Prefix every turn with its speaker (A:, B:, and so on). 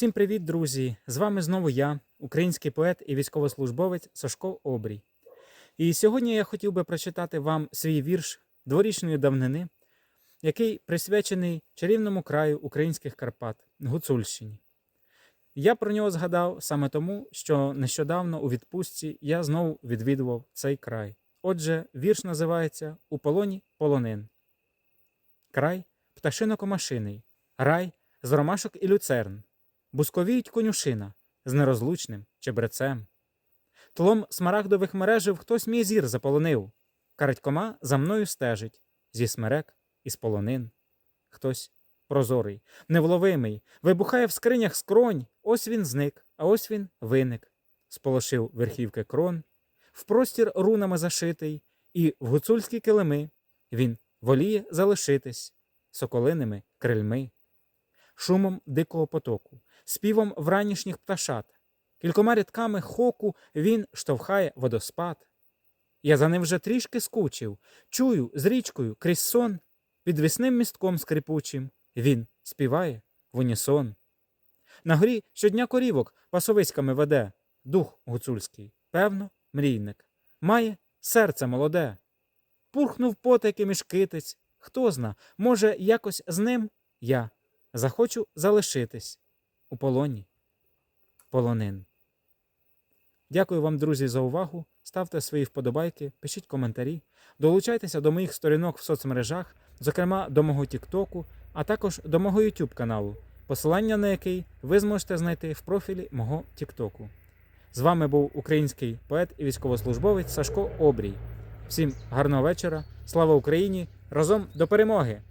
A: Всім привіт, друзі! З вами знову я, український поет і військовослужбовець Сашко Обрій. І сьогодні я хотів би прочитати вам свій вірш дворічної давнини, який присвячений чарівному краю українських Карпат Гуцульщині. Я про нього згадав саме тому, що нещодавно у відпустці я знову відвідував цей край. Отже, вірш називається У полоні полонин. Край пташинокомашиний, рай з ромашок і люцерн, бусковіють конюшина з нерозлучним чебрецем. Тлом смарагдових мережів хтось мій зір заполонив. Карадькома за мною стежить зі смерек і з полонин. Хтось прозорий, невловимий, вибухає в скринях скронь. Ось він зник, а ось він виник. Сполошив верхівки крон, в простір рунами зашитий, і в гуцульські килими він воліє залишитись соколиними крильми, шумом дикого потоку, співом вранішніх пташат, кількома рядками хоку він штовхає водоспад. Я за ним вже трішки скучив, чую з річкою крізь сон, під весним містком скрипучим він співає в унісон. На горі щодня корівок пасовиськами веде, дух гуцульський, певно, мрійник, має серце молоде. Пурхнув потайки між китиць, хто зна, може, якось з ним я захочу залишитись у полоні полонин. Дякую вам, друзі, за увагу. Ставте свої вподобайки, пишіть коментарі, долучайтеся до моїх сторінок в соцмережах, зокрема до мого Тіктоку, а також до мого YouTube каналу, посилання на який ви зможете знайти в профілі мого Тіктоку. З вами був український поет і військовослужбовець Сашко Обрій. Всім гарного вечора, слава Україні! Разом до перемоги!